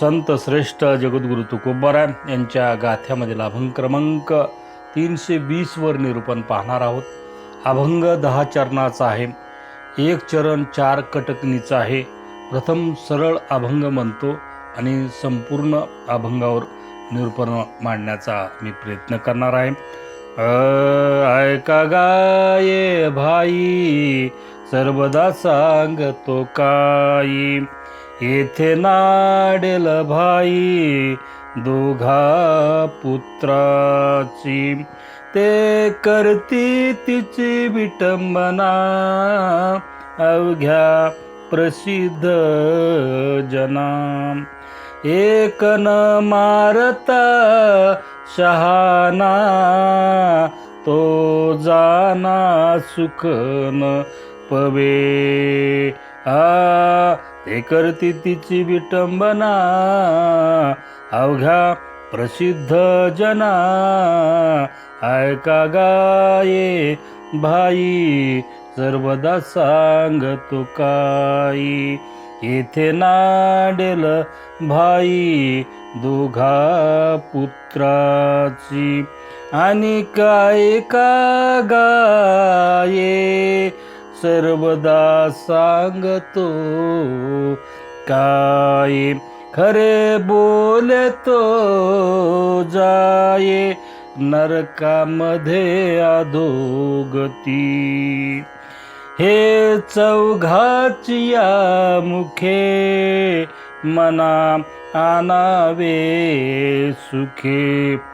संत श्रेष्ठ जगद्गुरु तुकोबाराय यांच्या गाथ्यामधील अभंग क्रमांक तीनशे वीसवर निरूपण पाहणार आहोत. अभंग दहा चरणाचा आहे. एक चरण चार कटकणीचा आहे. प्रथम सरळ अभंग म्हणतो आणि संपूर्ण अभंगावर निरूपण मांडण्याचा मी प्रयत्न करणार आहे. ऐका गाये भाई सर्वदा सांगतो काही. येथे नाडेल भाई दोघा पुत्राची. ते करती तिची विटंबना अवघ्या प्रसिद्ध जना. एक न मारता शहाना तो जाना सुखन पवे. आ ते करती तिची विटंबना. अवघ्या प्रसिद्ध जना. ऐका गाये भाई सर्वदा सांग तुकाई येथे नाडेल भाई दोघा पुत्राची. आणि काय का गाये सर्वदा सांगतो काय खरे बोले तो जाये नरकामध्ये अधोगती. हे चौघाचिया मुखे मना आनावे सुखे.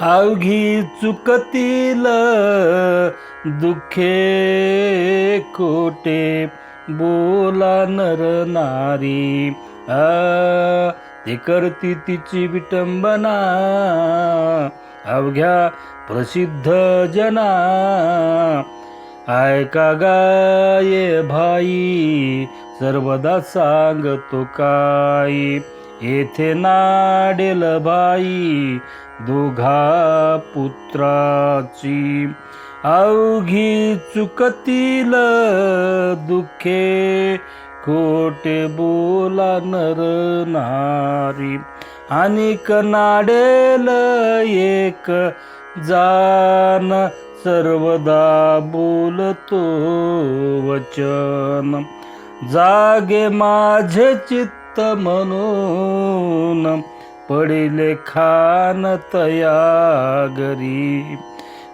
अवघी चुकतील दुखे कोटे बोला नर नारी. आ ते करती तिची विटंबना. अवघ्या प्रसिद्ध जना. ऐका गाये भाई सर्वदा सांगतो काय. येथे नाडेल भाई दोघा पुत्राची अवघी चुकतील दुखे खोटे बोला नर नारी. आणि नाडेल एक जान सर्वदा बोलतो वचन. जागे माझे चित्त म्हणून पडिले खान तया घरी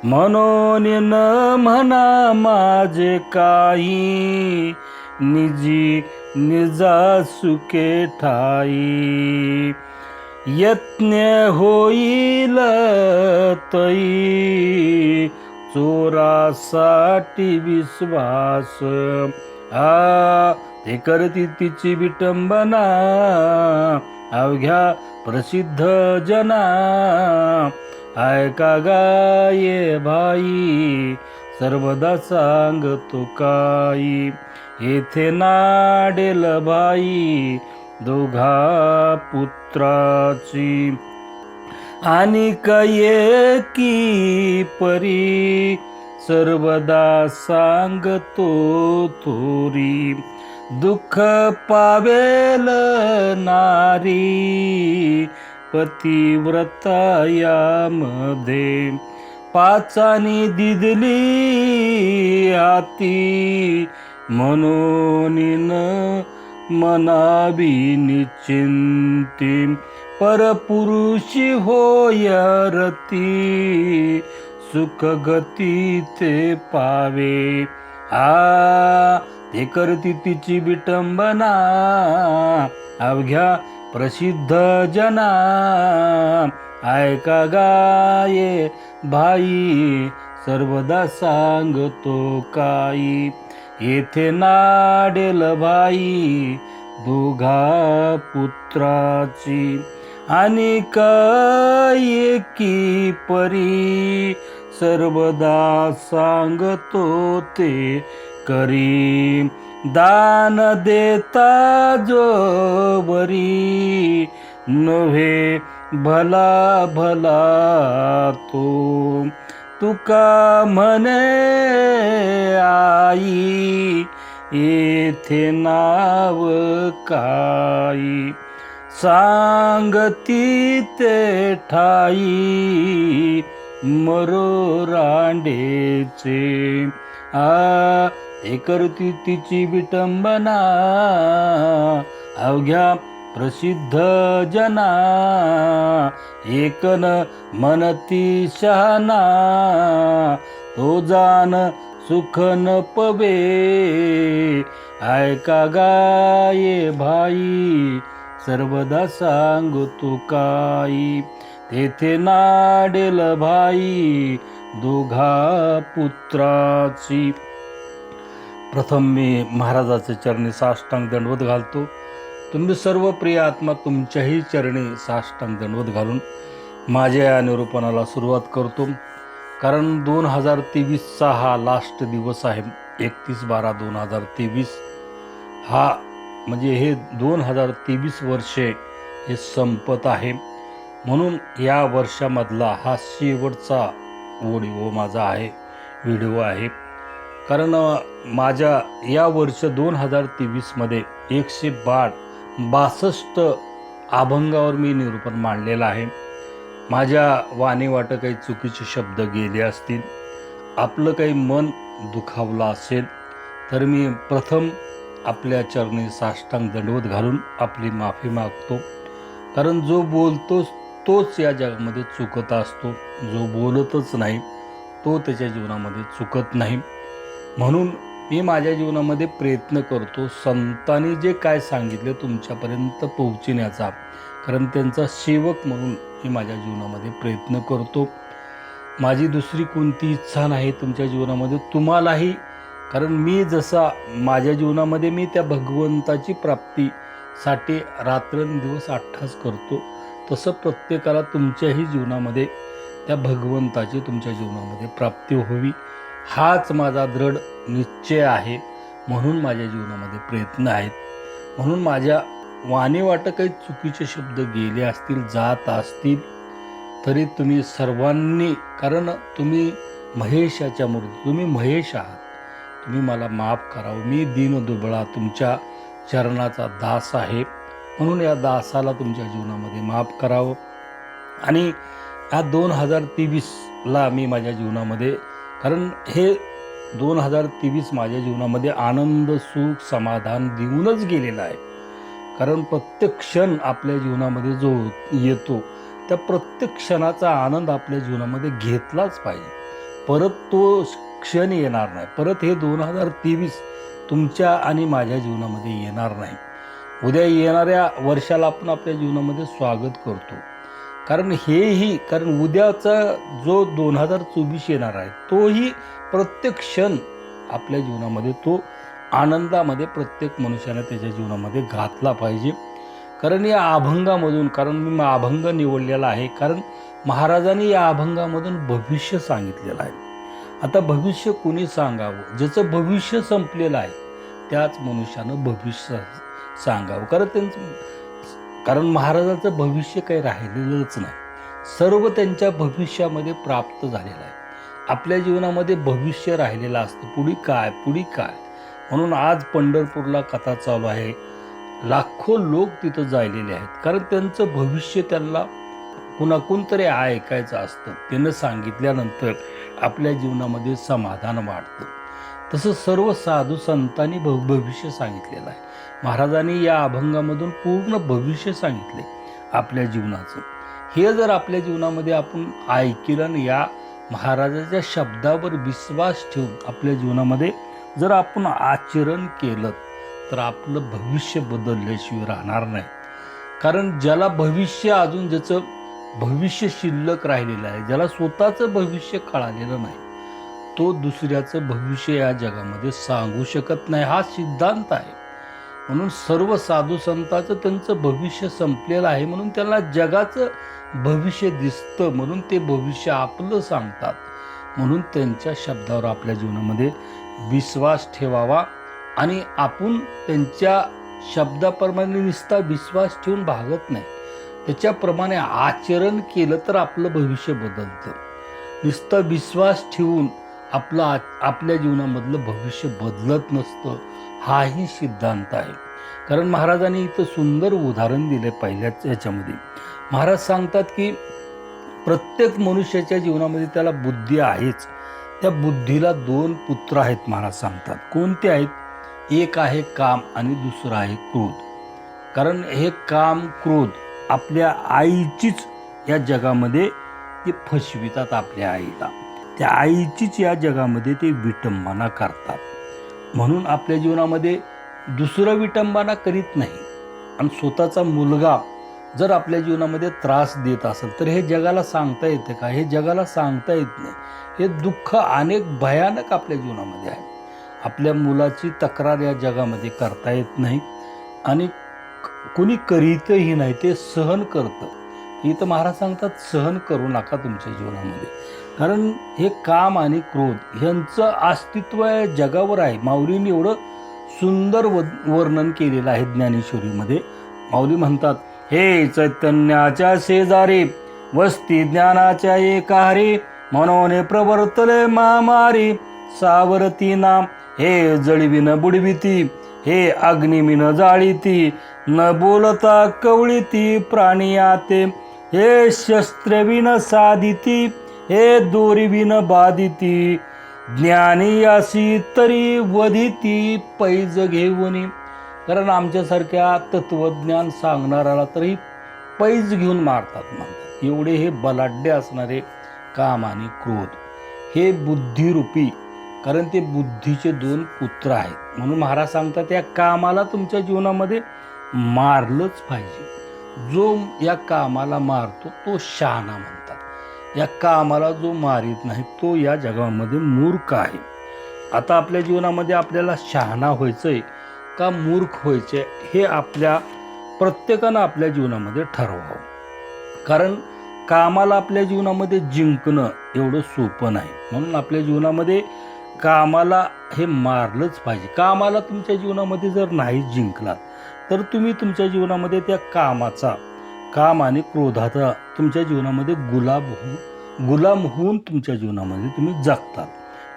म्हणून न म्हणा माझे काही. निजी निजा सुके ठाई. यत्न होईल तई. चोरासाठी विश्वास. आ ते करती तिची विटंबना. अवघ्या प्रसिद्ध जना. ऐका गाये भाई? सर्वदा सांग काही येथे नाडेल भाई दोघा पुत्राची. आणि की परी? सर्वदा सांगतो थोरी. दुःख पावेल नारी पतिव्रता यामध्ये. पाचानी दिदली हाती म्हणून मनावी मनाबी निश्चिंती. परपुरुषी होय रती सुखगती ते पावे. आ ते करती तिची विटंबना. अवघ्या प्रसिद्ध जना. ऐका गाये भाई सर्वदा सांगतो काही. येथे नाडेल भाई दोघा पुत्राची. आणि काय की परी सर्वदा सांगतो ते. करी दान देता जो वरी नव्हे भला भला तो. तुका म्हणे आई येथे नाव काई सांगती ते ठाई मरो रांडेचे. आ हे करती तिची विटंबना. अवघ्या प्रसिद्ध जना. एकन मनती शहाना. तो जान सुखन पवे. ऐका गाये भाई सर्वदा सांग काही. तेथे नाडेल भाई दोघा पुत्राची. प्रथम मी महाराजाचे चरणी साष्टांग दंडवत घालतो. तुम्ही सर्व प्रिय आत्मा तुमच्याही चरणी साष्टांग दंडवत घालून माझ्या या निरूपणाला सुरुवात करतो. कारण दोन हजार तेवीसचा हा लास्ट दिवस आहे. एकतीस बारा दोन हजार तेवीस. हा म्हणजे हे दोन हजार तेवीस वर्षे हे संपत आहे. म्हणून या वर्षामधला हा शेवटचा ओडिओ माझा आहे व्हिडिओ आहे. कारण माझ्या या वर्ष दोन हजार तेवीसमध्ये एकशे बाळ बासष्ट अभंगावर मी निरूपण मांडलेलं आहे. माझ्या वाणी वाटं काही चुकीचे शब्द गेले असतील आपलं काही मन दुखावलं असेल तर मी प्रथम आपल्या चरणी साष्टांग दंडवत घालून आपली माफी मागतो. कारण जो बोलतोच तोच या जगामध्ये चुकत असतो. जो बोलतच नाही तो त्याच्या जीवनामध्ये चुकत नाही. म्हणून मी माझ्या जीवनामध्ये प्रयत्न करतो संतांनी जे काय सांगितले तुमच्यापर्यंत पोहोचण्याचा. कारण त्यांचा सेवक म्हणून मी माझ्या जीवनामध्ये प्रयत्न करतो. माझी दुसरी कोणती इच्छा नाही तुमच्या जीवनामध्ये तुम्हालाही. कारण मी जसा माझ्या जीवनामध्ये मी त्या भगवंताची प्राप्तीसाठी रात्रंदिवस अठ्ठास करतो तसं प्रत्येकाला तुमच्याही जीवनामध्ये त्या भगवंताची तुमच्या जीवनामध्ये प्राप्ती व्हावी. हाच माझा दृढ निश्चय आहे म्हणून माझ्या जीवनामध्ये प्रयत्न आहेत. म्हणून माझ्या वाणी वाटं काही चुकीचे शब्द गेले असतील जात असतील तरी तुम्ही सर्वांनी कारण तुम्ही महेशाच्या मूर्ती तुम्ही महेश आहात. तुम्ही मला माफ करावं. मी दीन दुबळा तुमच्या चरणाचा दास आहे. म्हणून या दासाला तुमच्या जीवनामध्ये माफ करावं. आणि या दोन हजार तेवीसला मी माझ्या जीवनामध्ये कारण हे दोन हजार तेवीस माझ्या जीवनामध्ये आनंद सुख समाधान देऊनच गेलेलं आहे. कारण प्रत्येक क्षण आपल्या जीवनामध्ये जो येतो त्या प्रत्येक क्षणाचा आनंद आपल्या जीवनामध्ये घेतलाच पाहिजे. परत तो क्षण येणार नाही. परत हे दोन हजार तेवीस तुमच्या आणि माझ्या जीवनामध्ये येणार नाही. उद्या येणाऱ्या वर्षाला आपण आपल्या जीवनामध्ये स्वागत करतो. कारण हेही कारण उद्याचा जो दोन हजार चोवीस येणार आहे तोही प्रत्येक क्षण आपल्या जीवनामध्ये तो आनंदामध्ये प्रत्येक मनुष्याने त्याच्या जीवनामध्ये घातला पाहिजे. कारण या अभंगामधून कारण मी अभंग निवडलेला आहे कारण महाराजांनी या अभंगामधून भविष्य सांगितलेलं आहे. आता भविष्य कोणी सांगावं? ज्याचं भविष्य संपलेलं आहे त्याच मनुष्यानं भविष्य सांगावं. कारण त्यांचं कारण महाराजाचं भविष्य काही राहिलेलंच नाही. सर्व त्यांच्या भविष्यामध्ये प्राप्त झालेलं आहे. आपल्या जीवनामध्ये भविष्य राहिलेलं असतं. पुढे काय? पुढे काय? म्हणून आज पंढरपूरला कथा चालू आहे. लाखो लोक तिथं जायलेले आहेत. कारण त्यांचं भविष्य त्यांना कुणाकून तरी ऐकायचं असतं. त्यानं सांगितल्यानंतर आपल्या जीवनामध्ये समाधान वाढतं. तसं सर्व साधू संतांनी भ भविष्य सांगितलेलं आहे. महाराजांनी या अभंगामधून पूर्ण भविष्य सांगितले आपल्या जीवनाचं. हे जर आपल्या जीवनामध्ये आपण ऐकलं आणि या महाराजाच्या शब्दावर विश्वास ठेवून आपल्या जीवनामध्ये जर आपण आचरण केलं तर आपलं भविष्य बदलल्याशिवाय राहणार नाही. कारण ज्याला भविष्य अजून ज्याचं भविष्य शिल्लक राहिलेलं आहे ज्याला स्वतःचं भविष्य कळालेलं नाही तो दुसऱ्याचं भविष्य या जगामध्ये सांगू शकत नाही. हा सिद्धांत आहे. म्हणून सर्व साधू संतांचं त्यांचं भविष्य संपलेलं आहे म्हणून त्यांना जगाचं भविष्य दिसतं म्हणून ते भविष्य आपलं सांगतात. म्हणून त्यांच्या शब्दावर आपल्या जीवनामध्ये विश्वास ठेवावा आणि आपण त्यांच्या शब्दाप्रमाणे नुसता विश्वास ठेवून भागत नाही. त्याच्याप्रमाणे आचरण केलं तर आपलं भविष्य बदलतं. नुसता विश्वास ठेवून आपलं आ आपल्या जीवनामधलं भविष्य बदलत नसतं. हाही सिद्धांत आहे. कारण महाराजांनी इथं सुंदर उदाहरण दिले पहिल्याच याच्यामध्ये. महाराज सांगतात की प्रत्येक मनुष्याच्या जीवनामध्ये त्याला बुद्धी आहेच. त्या बुद्धीला दोन पुत्र आहेत महाराज सांगतात. कोणते आहेत? एक आहे काम आणि दुसरं आहे क्रोध. कारण हे काम क्रोध आपल्या आईचीच या जगामध्ये ते फसवितात आपल्या आईला. त्या आईचीच या जगामध्ये ते विटंबना करतात. म्हणून आपल्या जीवनामध्ये दुसरं विटंबना करीत नाही. आणि स्वतःचा मुलगा जर आपल्या जीवनामध्ये त्रास देत असेल तर हे जगाला सांगता येते का? हे जगाला सांगता येत नाही. हे दुःख अनेक भयानक आपल्या जीवनामध्ये आहे. आपल्या मुलाची तक्रार या जगामध्ये करता येत नाही. आणि कुणी करीतही नाही ते सहन करतं. इथं महाराज सांगतात सहन करू नका तुमच्या जीवनामध्ये. कारण हे काम आणि क्रोध यांचं अस्तित्व जगावर आहे. माऊलींनी एवढं सुंदर व वर्णन केलेलं आहे ज्ञानेश्वरीमध्ये. माऊली म्हणतात हे चैतन्याच्या शेजारी वस्ती ज्ञानाच्या एकाहारी मनोने प्रवर्तले मामारी सावरती नाम हे जळविन बुडविती हे अग्निमिन जाळीती न बोलता कवळीती प्राणी आते हे शस्त्रविन साधिती हे दोरीविन बाधिती ज्ञानी अशी तरी वधिती पैज घेऊन कारण आमच्यासारख्या तत्वज्ञान सांगणाऱ्याला तरी पैज घेऊन मारतात म्हणतात. एवढे हे बलाढ्य असणारे काम आणि क्रोध. हे बुद्धिरूपी कारण ते बुद्धीचे दोन पुत्र आहेत. म्हणून महाराज सांगतात या कामाला तुमच्या जीवनामध्ये मारलंच पाहिजे. जो या कामाला मारतो तो शहाणा म्हणतो. या कामाला जो मारित नाही तो या जगामध्ये मूर्ख आहे. आता आपल्या जीवनामध्ये आपल्याला शहाणा व्हायचंय का मूर्ख व्हायचे हे आपल्या प्रत्येकानं आपल्या जीवनामध्ये ठरवावं. कारण कामाला आपल्या जीवनामध्ये जिंकणं एवढं सोपं नाही. म्हणून आपल्या जीवनामध्ये कामाला हे मारलंच पाहिजे. कामाला तुमच्या जीवनामध्ये जर नाही जिंकलात तर तुम्ही तुमच्या जीवनामध्ये त्या कामाचा काम आणि क्रोधाचा तुमच्या जीवनामध्ये गुलाब होऊन गुलाम होऊन तुमच्या जीवनामध्ये तुम्ही जगतात.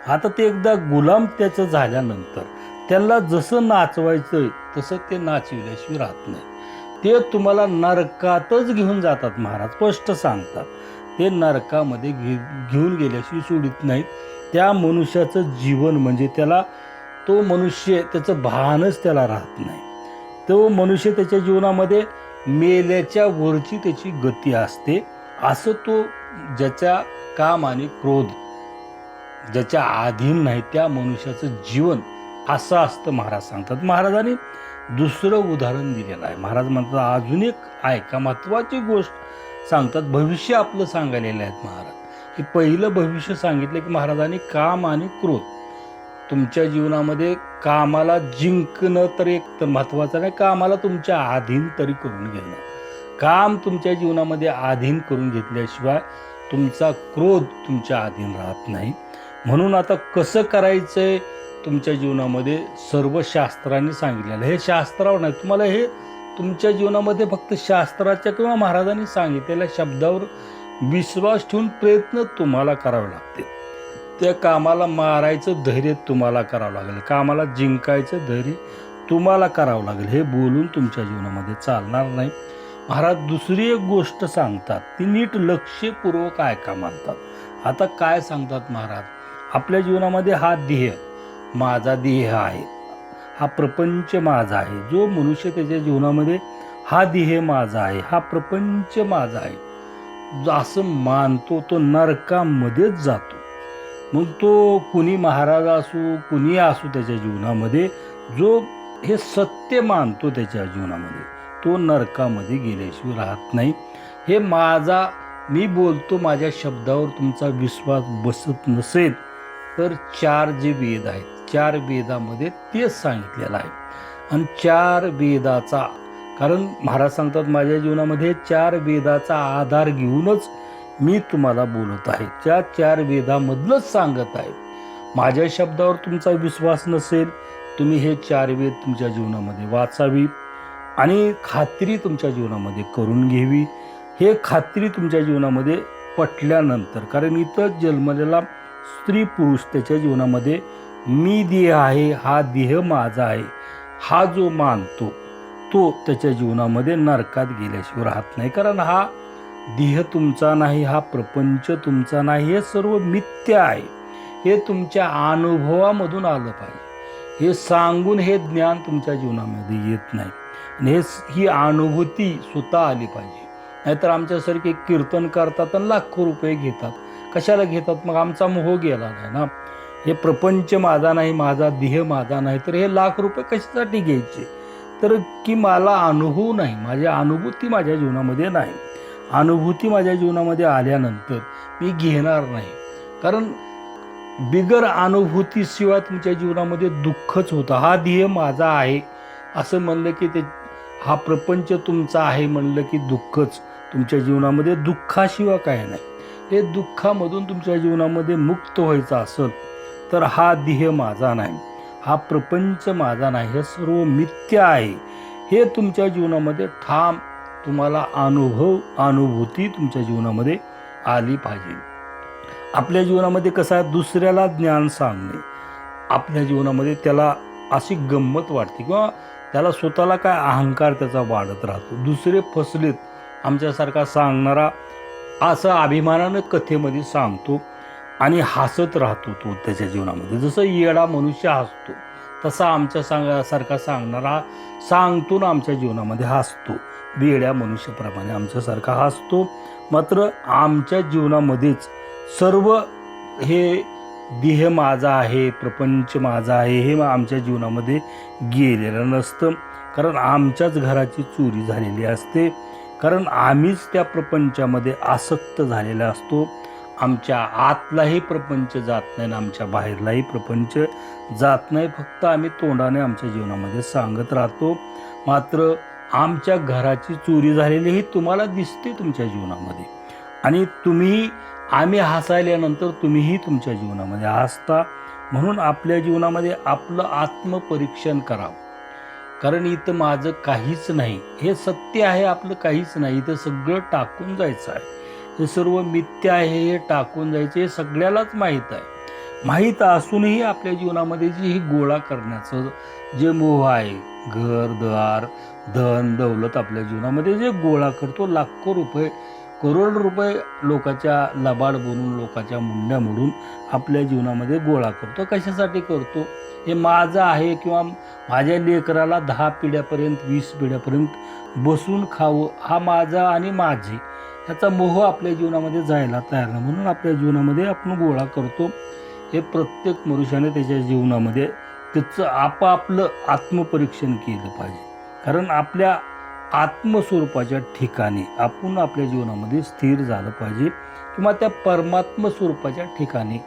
आता ते एकदा गुलाम त्याचं झाल्यानंतर त्याला जसं नाचवायचं आहे तसं ते नाचविल्याशिवाय राहत नाही. ते तुम्हाला नरकातच घेऊन जातात महाराज स्पष्ट सांगतात. ते नरकामध्ये घे घेऊन गेल्याशिवाय सोडित नाहीत. त्या मनुष्याचं जीवन म्हणजे त्याला तो मनुष्य त्याचं भानच त्याला राहत नाही. तो मनुष्य त्याच्या जीवनामध्ये मेल्याच्या वरची त्याची गती असते. असं तो ज्याच्या काम आणि क्रोध ज्याच्या अधीन नाही त्या मनुष्याचं जीवन असं असतं महाराज सांगतात. महाराजांनी दुसरं उदाहरण दिलेलं आहे. महाराज म्हणतात अजून एक आहे का? महत्वाची गोष्ट सांगतात भविष्य आपलं सांगायलेलं आहेत महाराज. हे पहिलं भविष्य सांगितलं की महाराजांनी काम आणि क्रोध. तुमच्या जीवनामध्ये कामाला जिंकणं तर एक तर महत्त्वाचं नाही कामाला तुमच्या अधीन तरी करून घेणं. काम तुमच्या जीवनामध्ये आधीन करून घेतल्याशिवाय तुमचा क्रोध तुमच्या अधीन राहत नाही. म्हणून आता कसं करायचं आहे तुमच्या जीवनामध्ये सर्व शास्त्रांनी सांगितलेलं हे शास्त्रावर नाही तुम्हाला हे तुमच्या जीवनामध्ये फक्त शास्त्राच्या किंवा महाराजांनी सांगितलेल्या शब्दावर विश्वास ठेवून प्रयत्न तुम्हाला करावे लागतील. त्या कामाला मारायचं धैर्य तुम्हाला करावं लागेल. कामाला जिंकायचं धैर्य तुम्हाला करावं लागेल. हे बोलून तुमच्या जीवनामध्ये चालणार नाही. महाराज दुसरी एक गोष्ट सांगतात. ती नीट लक्षपूर्वक ऐका मानतात आता काय सांगतात महाराज? आपल्या जीवनामध्ये हा ध्येय माझा ध्येय आहे. हा प्रपंच माझा आहे. जो मनुष्य त्याच्या जीवनामध्ये हा ध्येय माझा आहे. हा प्रपंच माझा आहे. जो असं मानतो तो नरकामध्येच जातो. मग तो कुणी महाराज असू कुणी असू त्याच्या जीवनामध्ये जो हे सत्य मानतो त्याच्या जीवनामध्ये तो नरकामध्ये गेल्याशिवाय राहत नाही. हे माझा मी बोलतो माझ्या शब्दावर तुमचा विश्वास बसत नसेल तर चार जे वेद आहेत चार वेदामध्ये तेच सांगितलेलं आहे. आणि चार वेदाचा कारण महाराज सांगतात माझ्या जीवनामध्ये चार वेदाचा आधार घेऊनच मी तुम्हाला बोलत आहे. त्या चार वेदामधलंच सांगत आहे. माझ्या शब्दावर तुमचा विश्वास नसेल तुम्ही हे चार वेद तुमच्या जीवनामध्ये वाचावी आणि खात्री तुमच्या जीवनामध्ये करून घ्यावी. हे खात्री तुमच्या जीवनामध्ये पटल्यानंतर कारण इथं जन्मलेला स्त्री पुरुष त्याच्या जीवनामध्ये मी देह आहे हा देह माझा आहे. हा जो मानतो तो त्याच्या जीवनामध्ये नरकात गेल्याशिवाय राहत नाही. कारण हा देह तुमचा नाही हा प्रपंच तुमचा नाही हे सर्व मिथ्य आहे. हे तुमच्या अनुभवामधून आलं पाहिजे. हे सांगून हे ज्ञान तुमच्या जीवनामध्ये येत नाही. आणि हे ही अनुभूती स्वतः आली पाहिजे. नाहीतर आमच्यासारखे कीर्तन करतात आणि लाखो रुपये घेतात. कशाला घेतात? मग आमचा मोह गेला नाही ना? हे प्रपंच माझा नाही माझा देह माझा नाही तर हे लाख रुपये कशासाठी घ्यायचे? तर की मला अनुभव नाही माझी अनुभूती माझ्या जीवनामध्ये नाही. अनुभूती माझ्या जीवनामध्ये आल्यानंतर मी घेणार नाही. कारण बिगर अनुभूतीशिवाय तुमच्या जीवनामध्ये दुःखच होतं. हा ध्येय माझा आहे. असं म्हणलं की ते हा प्रपंच तुमचा आहे म्हणलं की दुःखच. तुमच्या जीवनामध्ये दुःखाशिवाय काय नाही. हे दुःखामधून तुमच्या जीवनामध्ये मुक्त व्हायचं असेल तर हा ध्येय माझा नाही. हा प्रपंच माझा नाही. हे सर्व मिथ्य आहे. हे तुमच्या जीवनामध्ये ठाम तुम्हाला अनुभव अनुभूती तुमच्या जीवनामध्ये आली पाहिजे. आपल्या जीवनामध्ये कसं आहे दुसऱ्याला ज्ञान सांगणे आपल्या जीवनामध्ये त्याला अशी गंमत वाटते किंवा त्याला स्वतःला काय अहंकार त्याचा वाढत राहतो. दुसरे फसलेत आमच्यासारखा सांगणारा असं अभिमानानं कथेमध्ये सांगतो आणि हसत राहतो तो त्याच्या जीवनामध्ये. जसं येडा मनुष्य हसतो तसा आमच्या सांगा सारखा सांगणारा सांगतो ना आमच्या जीवनामध्ये हसतो. वेड्या मनुष्याप्रमाणे आमच्यासारखा हसतो. मात्र आमच्या जीवनामध्येच सर्व हे देह माझा आहे प्रपंच माझा आहे हे आमच्या जीवनामध्ये गेलेलं नसतं. कारण आमच्याच घराची चोरी झालेली असते. कारण आम्हीच त्या प्रपंचामध्ये आसक्त झालेला असतो. आमच्या आतलाही प्रपंच जात नाही आणि आमच्या बाहेरलाही प्रपंच जात नाही. फक्त आम्ही तोंडाने आमच्या जीवनामध्ये सांगत राहतो. मात्र आमच्या घराची चोरी झालेली ही तुम्हाला दिसते तुमच्या जीवनामध्ये. आणि तुम्ही आम्ही हसायल्यानंतर तुम्हीही तुमच्या जीवनामध्ये हसता. म्हणून आपल्या जीवनामध्ये आपलं आत्मपरीक्षण करावं. कारण इथं माझं काहीच नाही. हे सत्य आहे आपलं काहीच नाही. इथं सगळं टाकून जायचं आहे. हे सर्व मिथ्य आहे हे टाकून जायचं हे सगळ्यालाच माहीत आहे. माहीत असूनही आपल्या जीवनामध्ये जी ही गोळा करण्याचं जे मोह आहे घर दार धन दौलत आपल्या जीवनामध्ये जे गोळा करतो लाखो रुपये करोड रुपये लोकाच्या लबाड बनून लोकाच्या मुंड्या मोडून आपल्या जीवनामध्ये गोळा करतो. कशासाठी करतो? हे माझं आहे किंवा माझ्या लेकराला दहा पिढ्यापर्यंत वीस पिढ्यापर्यंत बसून खावं हा माझा आणि माझे. ह्याचा मोह आपल्या जीवनामध्ये जायला तयार नाही. म्हणून आपल्या जीवनामध्ये आपण गोळा करतो. हे प्रत्येक मनुष्याने त्याच्या जीवनामध्ये त्याचं आपापलं आत्मपरीक्षण केलं पाहिजे. कारण आपल्या आत्मस्वरूपाच्या ठिकाणी आपण आपल्या जीवनामध्ये स्थिर झालं पाहिजे किंवा त्या परमात्म स्वरूपाच्या ठिकाणी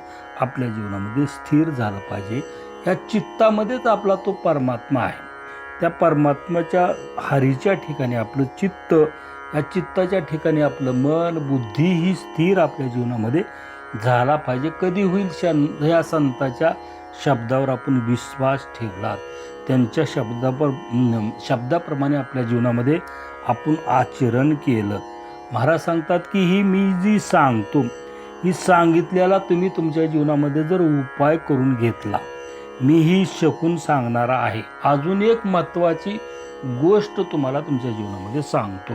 आपल्या जीवनामध्ये स्थिर झालं पाहिजे. या चित्तामध्येच आपला तो परमात्मा आहे. त्या परमात्म्याच्या हरीच्या ठिकाणी आपलं चित्त या चित्ताच्या ठिकाणी आपलं मन बुद्धी ही स्थिर आपल्या जीवनामध्ये झाला पाहिजे. कधी होईल शन ह्या संताच्या शब्दावर आपण विश्वास ठेवलात. त्यांच्या शब्दापर शब्दाप्रमाणे आपल्या जीवनामध्ये आपण आचरण केलं. महाराज सांगतात की ही मी जी सांगतो ही सांगितल्याला तुम्ही तुमच्या जीवनामध्ये जर उपाय करून घेतला मी ही शकून सांगणारा आहे. अजून एक महत्त्वाची गोष्ट तुम्हाला तुमच्या जीवनामध्ये सांगतो.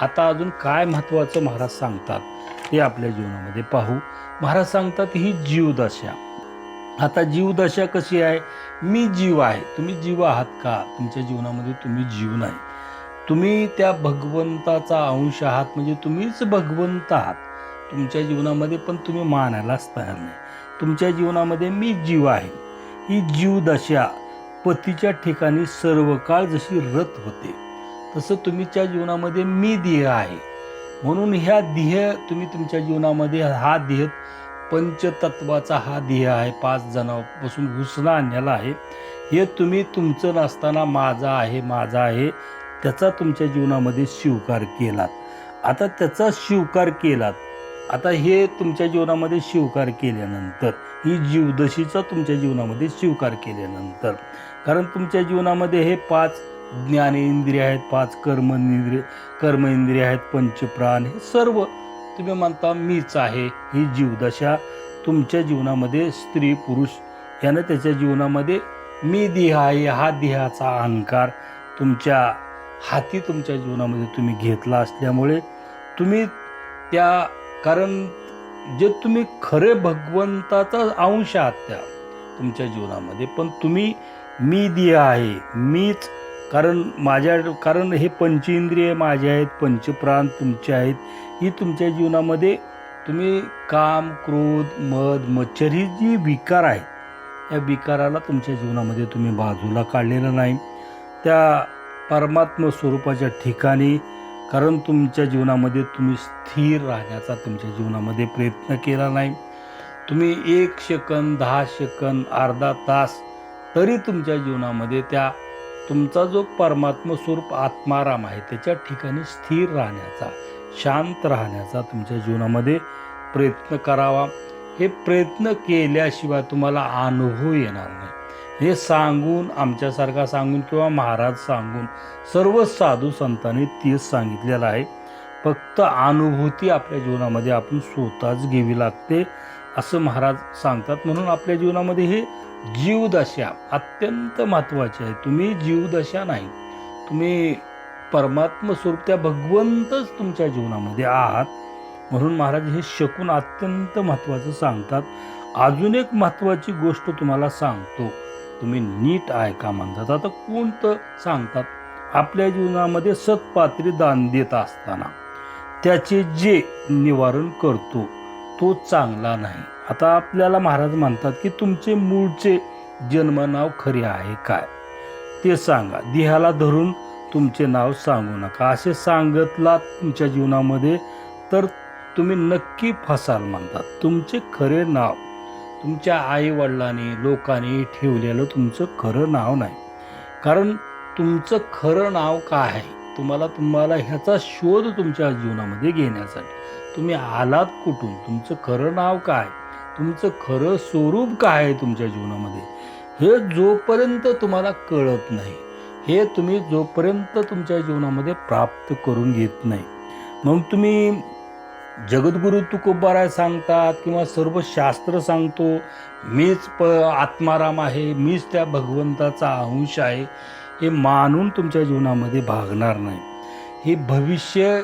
आता अजून काय महत्त्वाचं महाराज सांगतात ते आपल्या जीवनामध्ये पाहू. महाराज सांगतात ही जीवदशा आता जीवदशा कशी आहे? मी जीव आहे. तुम्ही जीव आहात का? तुमच्या जीवनामध्ये तुम्ही जीव नाही. तुम्ही त्या भगवंताचा अंश आहात म्हणजे तुम्हीच भगवंत आहात. तुमच्या जीवनामध्ये पण तुम्ही मानायलाच तयार नाही. तुमच्या जीवनामध्ये मी जीव आहे. ही जीवदशा पतीच्या ठिकाणी सर्व काळ जशी रथ होते तसं तुम्हीच्या जीवनामध्ये मी देह आहे. म्हणून ह्या देह तुम्ही तुमच्या जीवनामध्ये हा देह पंचतत्वाचा हा ध्येय आहे. पाच जणांपासून घुसणं आणलेला आहे. हे तुम्ही तुमचं नसताना माझा आहे माझा आहे. त्याचा तुमच्या जीवनामध्ये स्वीकार केलात. आता त्याचा स्वीकार केलात. आता हे तुमच्या जीवनामध्ये स्वीकार केल्यानंतर ही जीवदशीचा तुमच्या जीवनामध्ये स्वीकार केल्यानंतर कारण तुमच्या जीवनामध्ये हे पाच ज्ञानेंद्रिय आहेत पाच कर्मेंद्रिय कर्मेंद्रिय आहेत पंचप्राण हे सर्व तुम्ही म्हणता मीच आहे. ही जीवदशा तुमच्या जीवनामध्ये स्त्री पुरुष यानं त्याच्या जीवनामध्ये मी देह आहे हा देहाचा अहंकार तुमच्या हाती तुमच्या जीवनामध्ये तुम्ही घेतला असल्यामुळे तुम्ही त्या कारण जे तुम्ही खरे भगवंताचा अंश आहात त्या तुमच्या जीवनामध्ये पण तुम्ही मी देह आहे मीच कारण माझ्या कारण हे पंचेंद्रिय माझे आहेत पंचप्राण तुमचे आहेत. ही तुमच्या जीवनामध्ये तुम्ही काम क्रोध मद मच्छर ही जी विकार आहेत या विकाराला तुमच्या जीवनामध्ये तुम्ही बाजूला काढलेलं नाही. त्या परमात्म स्वरूपाच्या ठिकाणी कारण तुमच्या जीवनामध्ये तुम्ही स्थिर राहण्याचा तुमच्या जीवनामध्ये प्रयत्न केला नाही. तुम्ही एक सेकंद दहा सेकंद अर्धा तास तरी तुमच्या जीवनामध्ये त्या तुमचा जो परमात्म स्वरूप आत्माराम आहे त्याच्या ठिकाणी स्थिर राहण्याचा शांत राहण्याचा तुमच्या जीवनामध्ये प्रयत्न करावा. हे प्रयत्न केल्याशिवाय तुम्हाला अनुभव येणार नाही. हे सांगून आमच्यासारखा सांगून किंवा महाराज सांगून सर्व साधू संतांनी तेच सांगितलेलं आहे. फक्त अनुभूती आपल्या जीवनामध्ये आपण स्वतःच घ्यावी लागते असं महाराज सांगतात. म्हणून आपल्या जीवनामध्ये हे जीवदशा अत्यंत महत्त्वाची आहे. तुम्ही जीवदशा नाही तुम्ही परमात्म स्वरूप त्या भगवंतच तुमच्या जीवनामध्ये आहात. म्हणून महाराज हे शकून अत्यंत महत्त्वाचं सांगतात. अजून एक महत्त्वाची गोष्ट तुम्हाला सांगतो. तुम्ही नीट ऐका म्हणतात. आता कोणतं सांगतात आपल्या जीवनामध्ये सत्पात्री दान देत असताना त्याचे जे निवारण करतो तो चांगला नाही. आता आपल्याला महाराज म्हणतात की तुमचे मूळचे जन्मनाव खरे आहे काय? ते सांगा. देहाला धरून तुमचे नाव सांगू नका. असे सांगितला तुमच्या जीवनामध्ये तर तुम्ही नक्की फसाल म्हणतात. तुमचे खरे नाव तुमच्या आईवडिलांनी लोकांनी ठेवलेलं तुमचं खरं नाव नाही. कारण तुमचं खरं नाव काय आहे? तुम्हाला तुम्हाला ह्याचा शोध तुमच्या जीवनामध्ये घेण्यासाठी. तुम्ही आलात कुठून? तुमचं खरं नाव काय? तुमचं खरं स्वरूप काय आहे तुमच्या जीवनामध्ये? हे जोपर्यंत तुम्हाला कळत नाही हे तुम्ही जोपर्यंत तुमच्या जीवनामध्ये प्राप्त करून घेत नाही. मग तुम्ही जगद्गुरु तुकोबाराय सांगतात किंवा सर्व शास्त्र सांगतो मीच प आत्माराम आहे मीच त्या भगवंताचा अंश आहे हे मानून तुमच्या जीवनामध्ये भागणार नाही. हे भविष्य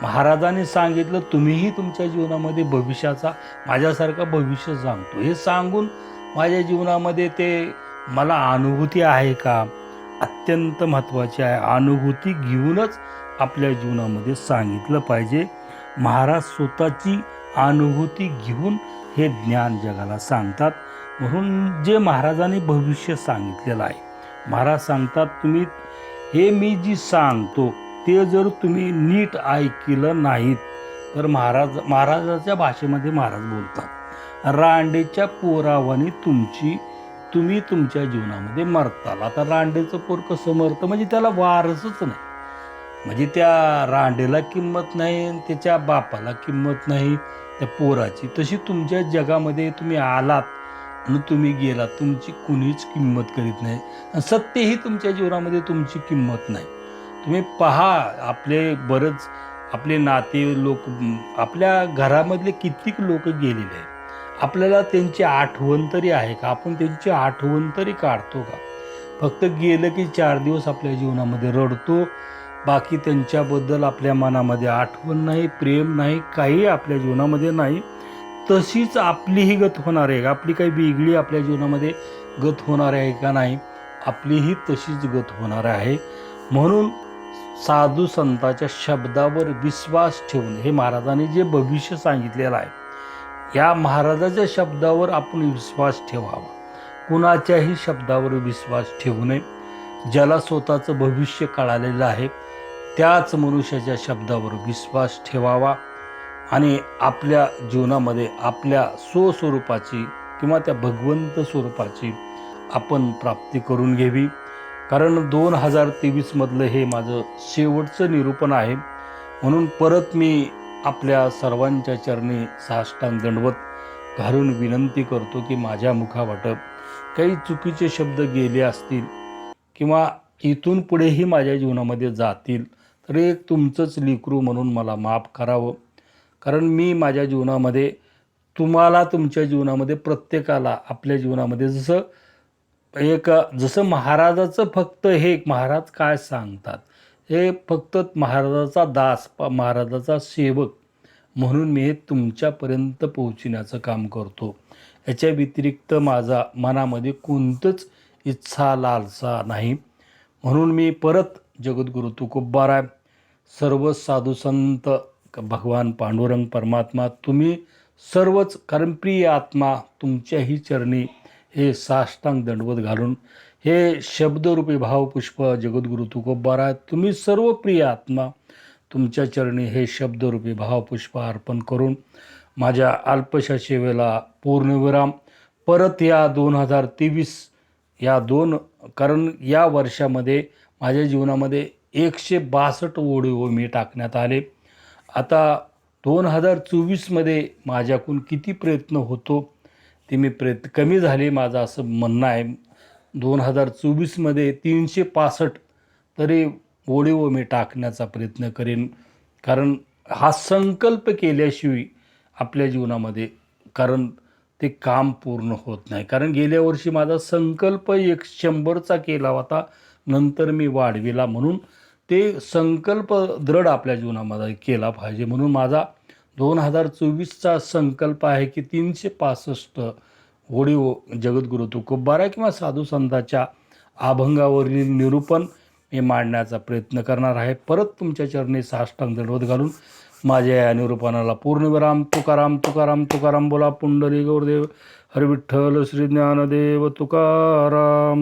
महाराजांनी सांगितलं तुम्हीही तुमच्या जीवनामध्ये भविष्याचा माझ्यासारखा भविष्य सांगतो. हे सांगून माझ्या जीवनामध्ये ते मला अनुभूती आहे का? अत्यंत महत्त्वाची आहे. अनुभूती घेऊनच आपल्या जीवनामध्ये सांगितलं पाहिजे. महाराज स्वतःची अनुभूती घेऊन हे ज्ञान जगाला सांगतात. म्हणून जे महाराजांनी भविष्य सांगितलेलं आहे महाराज सांगतात तुम्ही हे मी जी सांगतो ते जर तुम्ही नीट ऐकलं नाहीत तर महाराज महाराजाच्या भाषेमध्ये महाराज बोलतात रांडेच्या पोरावानी तुमची तुम्ही तुमच्या जीवनामध्ये मरताल. आता रांडेचं पोर कसं मरतं? म्हणजे त्याला वारसच नाही. म्हणजे त्या रांडेला किंमत नाही आणि त्याच्या बापाला किंमत नाही. त्या पोराची तशी तुमच्या जगामध्ये तुम्ही आलात आणि तुम्ही गेलात तुमची कुणीच किंमत करीत नाही. सत्यही तुमच्या जीवनामध्ये तुमची किंमत नाही. तुम्ही पहा आपले बरंच आपले नाते लोक आपल्या घरामधले कित्येक लोक गेलेले आहेत. आपल्याला त्यांची आठवण तरी आहे का? आपण त्यांची आठवण तरी काढतो का? फक्त गेलं की चार दिवस आपल्या जीवनामध्ये रडतो. बाकी त्यांच्याबद्दल आपल्या मनामध्ये आठवण नाही प्रेम नाही काही आपल्या जीवनामध्ये नाही. तशीच आपलीही गत होणार आहे का? आपली काही वेगळी आपल्या जीवनामध्ये गत होणार आहे का नाही? आपलीही तशीच गत होणार आहे. म्हणून साधू संताच्या शब्दावर विश्वास ठेवून हे महाराजांनी जे भविष्य सांगितलेलं आहे या महाराजाच्या शब्दावर आपण विश्वास ठेवावा. कुणाच्याही शब्दावर विश्वास ठेवू नये. ज्याला स्वतःचं भविष्य कळालेलं आहे त्याच मनुष्याच्या शब्दावर विश्वास ठेवावा. आणि आपल्या जीवनामध्ये आपल्या स्वस्वरूपाची किंवा त्या भगवंत स्वरूपाची आपण प्राप्ती करून घ्यावी. कारण दोन हजार तेवीसमधलं हे माझं शेवटचं निरूपण आहे. म्हणून परत मी आपल्या सर्वांच्या चरणी साष्टांग दंडवत घालून विनंती करतो की माझ्या मुखावाटप काही चुकीचे शब्द गेले असतील किंवा इथून पुढेही माझ्या जीवनामध्ये जातील तर एक तुमचंच लिकरू म्हणून मला माफ करावं. कारण मी माझ्या जीवनामध्ये तुम्हाला तुमच्या जीवनामध्ये प्रत्येकाला आपल्या जीवनामध्ये जसं एक जसं महाराजाचं फक्त हे महाराज काय सांगतात? हे फक्त महाराजाचा दास प- महाराजाचा सेवक म्हणून मी हे तुमच्यापर्यंत पोहोचण्याचं काम करतो. याच्या व्यतिरिक्त माझा मनामध्ये कोणतंच इच्छा लालसा नाही. म्हणून मी परत जगद्गुरु तुकोबाराय सर्व साधू संत क- भगवान पांडुरंग परमात्मा तुम्ही सर्वच कारण प्रिय आत्मा तुमच्याही चरणी हे साष्टांग दंडवत घालून हे शब्दरूपी भावपुष्प जगद्गुरु तुकोबाराय तुम्ही सर्व प्रिय आत्मा तुमच्या चरणी हे शब्दरूपी भावपुष्प अर्पण करून माझ्या अल्पशा सेवेला पूर्णविराम. परत या दोन हजार तेवीस या दोन कारण या वर्षामध्ये माझ्या जीवनामध्ये एकशे बासष्ट ओढीओ मी टाकण्यात आले. आता दोन हजार चोवीसमध्ये माझ्याकडून किती प्रयत्न होतो ती मी प्रयत्न कमी झाली माझं असं म्हणणं आहे. दोन हजार चोवीसमध्ये तीनशे पासष्ट तरी ओढीओ मी टाकण्याचा प्रयत्न करेन. कारण हा संकल्प केल्याशिवाय आपल्या जीवनामध्ये कारण ते काम पूर्ण होत नाही. कारण गेल्या वर्षी माझा संकल्प एक शंभरचा केला होता. नंतर मी वाढविला म्हणून ते संकल्प दृढ आपल्या जीवनामध्ये केला पाहिजे म्हणून माझा दोन हजार चोवीसचा संकल्प आहे की तीनशे पासष्ट होळी व जगद्गुरु तुकोबारा किंवा साधू संतांच्या अभंगावरील निरूपण मी मांडण्याचा प्रयत्न करणार आहे. परत तुमच्या चरणी साष्टांग दंडवत घालून माझ्या या निरूपणाला पूर्णविराम तुकाराम तुकाराम तुकाराम बोला पुंडली गौरदेव हरविठ्ठल श्री ज्ञानदेव तुकाराम.